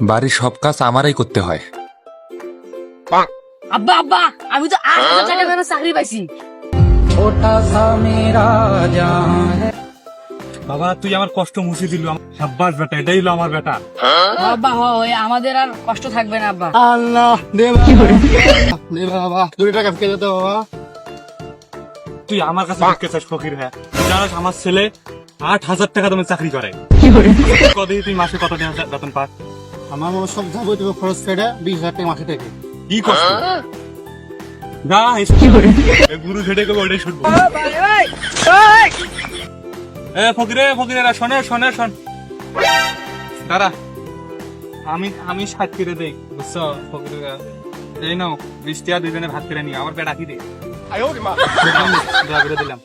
বাড়ির সব কাজ আমারই করতে হয়। আব্বা আব্বা আমি তো আট হাজার টাকা দামে চাকরি পাইছি। বাবা তুই আমার কষ্ট মুছে দিল সাব্বাস বেটা এটাই হলো আমার বেটা। আব্বা হয় আমাদের আর কষ্ট থাকবে না আব্বা। আল্লাহ দে বাবা। দুই টাকা ফেলে দে বাবা। তুই আমার কাছে ভিক্ষে চাস ফকির হ্যাঁ। তুই জানাস আমার ছেলে আট হাজার টাকা তুমি চাকরি করে। কদিন তুই মাসে কত টাকা বেতন পাস? আমার মনে সব যাবতীয় খরচ কেটে বিশ হাজার টাকা মাসে থেকে কি কষ্ট? যা এসে- এ গুরু ছেড়ে কেবল ওটাই শুনব। এ ফকিরে ফকিরেরা শোনে শোনে শোন। দাঁড়া। আমি আমি ষাট কিরে দেই বুঝছ ফকিরেরা এই নাও বিশ টাকা দুইজনে ভাত করে নিয়ে আমার পেট আঁকি দে। দয়া করে দিলাম।